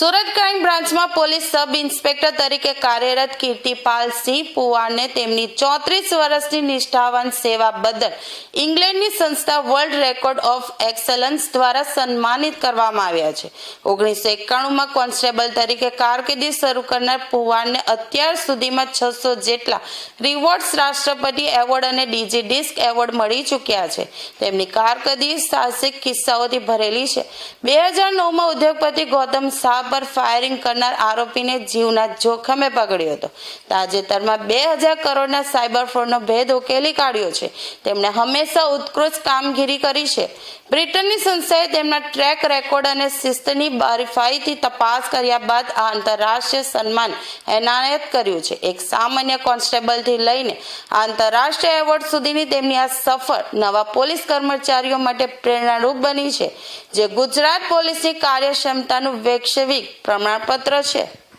Surat crime બ્રાન્ચમાં police sub inspector તરીકે કાર્યરત કીર્તિપાલ સિંહ પુવારને તેમની ચોત્રીસ વર્ષની નિષ્ઠાવાન સેવા બદલ ઇંગ્લેન્ડની સંસ્થા વર્લ્ડ રેકોર્ડ ઓફ એક્સલન્સ દ્વારા સન્માનિત કરવામાં આવ્યા છે. ઓગણીસો એકાણુંમાં કોન્સ્ટેબલ તરીકે કારકિર્દી શરૂ કરનાર પુવારને અત્યાર સુધીમાં છસો જેટલા રિવોર્ડ્સ રાષ્ટ્રપતિ એવોર્ડ અને ડીજી ડિસ્ક એવોર્ડ મળી ચૂક્યા છે. તેમની કારકિર્દી સાહસિક કિસ્સાઓથી ભરેલી છે. બે હજાર નવમાં ઉદ્યોગપતિ ગૌતમ શાહ પર ફાયરિંગ કરનાર આરોપીને જીવના જોખમે પકડ્યો હતો. તાજેતરમાં બે હજાર કરોડના સાયબર ફ્રોડનો ભેદ ઉકેલી કાઢ્યો છે. તેમણે હંમેશા ઉત્કૃષ્ટ કામગીરી કરી છે. બ્રિટનની સંસ્થાએ તેમના ટ્રેક રેકોર્ડ અને શિસ્તની બારીફાઈથી તપાસ કર્યા બાદ આ આંતરરાષ્ટ્રીય સન્માન એનાયત કર્યું છે. એક સામાન્ય કોન્સ્ટેબલથી લઈને આંતરરાષ્ટ્રીય એવોર્ડ સુધીની તેમની આ સફર નવા પોલીસ કર્મચારીઓ માટે પ્રેરણારૂપ બની છે, જે ગુજરાત પોલીસની કાર્યક્ષમતાનું વૈશ્વિક પ્રમાણપત્ર છે.